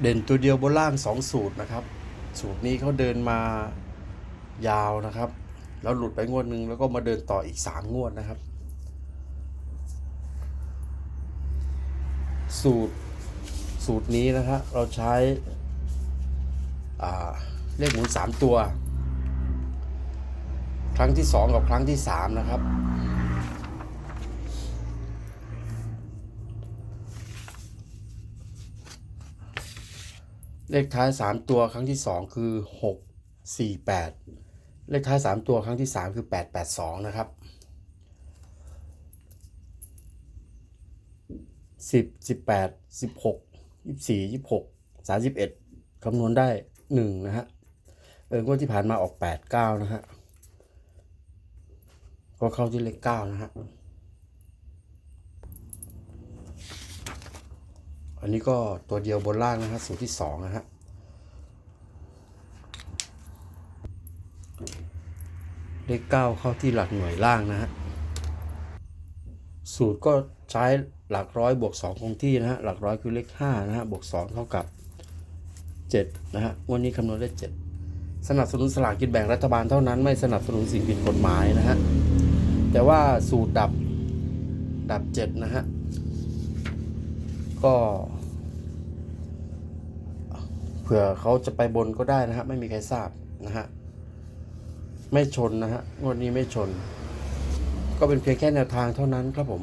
เด่นตัวเดียวบนล่างสองสูตรนะครับ สูตรนี้เขาเดินมายาวนะครับ แล้วหลุดไปงวดหนึ่งแล้วก็มาเดินต่ออีกสามงวดนะครับ สูตรสูตรนี้นะฮะเราใช้เลขหมุนสามตัว ครั้งที่สองกับครั้งที่สามนะครับ เลขท้ายสามตัวครั้งที่สองคือหกสี่แปดเลขท้ายสามตัวครั้งที่สามคือแปดแปดสองนะครับสิบสิบแปดสิบหกยี่สี่ยี่หกสามสิบเอ็ดคำนวณได้หนึ่งนะฮะ เอองวดที่ผ่านมาออกแปดเก้านะฮะ ก็เข้าที่เลขเก้านะฮะ อันนี้ก็ตัวเดียวบนล่างนะฮะสูตรที่สองนะฮะเลขเก้าเข้าที่หลักหน่วยล่างนะฮะสูตรก็ใช้หลักร้อยบวกสองคงที่นะฮะหลักร้อยคือเลขห้านะฮะบวกสองเท่ากับเจ็ดนะฮะวันนี้คำนวณได้เจ็ดสนับสนุนสลากกินแบ่งรัฐบาลเท่านั้นไม่สนับสนุนสิ่งผิดกฎหมายนะฮะแต่ว่าสูตรดับดับเจ็ดนะฮะ ก็ เผื่อเขาจะไปบนก็ได้นะฮะ ไม่มีใครทราบนะฮะ ไม่ชนนะฮะงวดนี้ไม่ชน ก็เป็นเพียงแค่แนวทางเท่านั้นครับผม